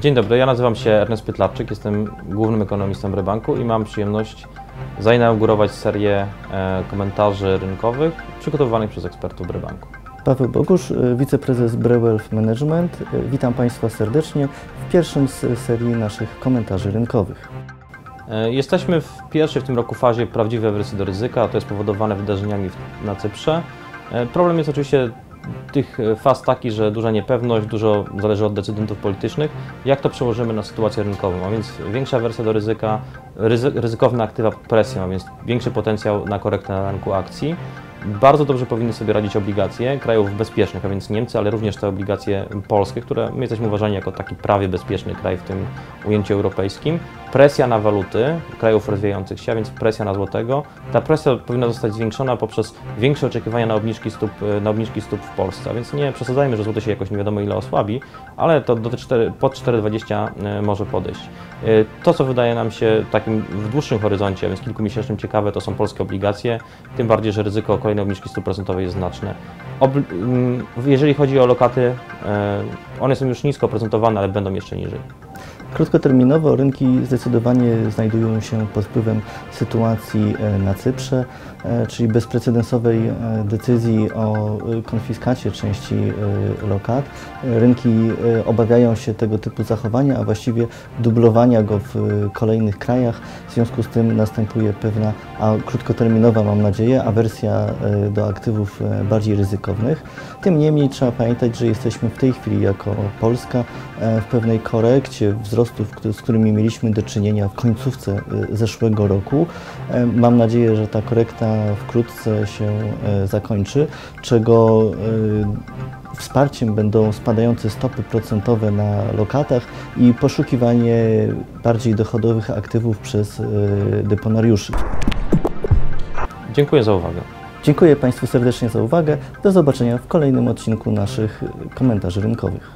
Dzień dobry, ja nazywam się Ernest Pytlarczyk, jestem głównym ekonomistą Rebanku i mam przyjemność zainaugurować serię e, komentarzy rynkowych przygotowywanych przez ekspertów Rebanku. Paweł Bogusz, y, wiceprezes Brewealth Management. Y, Witam Państwa serdecznie w pierwszym z serii naszych komentarzy rynkowych. E, Jesteśmy w pierwszej w tym roku fazie prawdziwej wersji do ryzyka, a to jest spowodowane wydarzeniami na Cyprze. E, Problem jest oczywiście tych e, faz taki, że duża niepewność, dużo zależy od decydentów politycznych. Jak to przełożymy na sytuację rynkową? A więc większa wersja do ryzyka, ryzy, ryzykowne aktywa presją, a więc większy potencjał na korektę na rynku akcji. Bardzo dobrze powinny sobie radzić obligacje krajów bezpiecznych, a więc Niemcy, ale również te obligacje polskie, które my jesteśmy uważani jako taki prawie bezpieczny kraj w tym ujęciu europejskim. Presja na waluty krajów rozwijających się, a więc presja na złotego. Ta presja powinna zostać zwiększona poprzez większe oczekiwania na obniżki stóp, na obniżki stóp w Polsce. A więc nie przesadzajmy, że złoty się jakoś nie wiadomo ile osłabi, ale to do te 4, pod 4,20 e, może podejść. E, To, co wydaje nam się takim w dłuższym horyzoncie, a więc kilkumiesięcznym ciekawe, to są polskie obligacje, tym bardziej, że ryzyko kolejnej obniżki stóp procentowej jest znaczne. Obli- mm, jeżeli chodzi o lokaty, e, one są już nisko oprocentowane, ale będą jeszcze niżej. Krótkoterminowo rynki zdecydowanie znajdują się pod wpływem sytuacji e, na Cyprze, e, czyli bezprecedensowej e, decyzji o konfiskacie części lokat. Rynki obawiają się tego typu zachowania, a właściwie dublowania go w kolejnych krajach. W związku z tym następuje pewna, a krótkoterminowa mam nadzieję, awersja do aktywów bardziej ryzykownych. Tym niemniej trzeba pamiętać, że jesteśmy w tej chwili jako Polska w pewnej korekcie wzrostów, z którymi mieliśmy do czynienia w końcówce e, zeszłego roku. Mam nadzieję, że ta korekta wkrótce się e, zakończy, czego e, wsparciem będą spadające stopy procentowe na lokatach i poszukiwanie bardziej dochodowych aktywów przez e, deponariuszy. Dziękuję za uwagę. Dziękuję Państwu serdecznie za uwagę. Do zobaczenia w kolejnym odcinku naszych komentarzy rynkowych.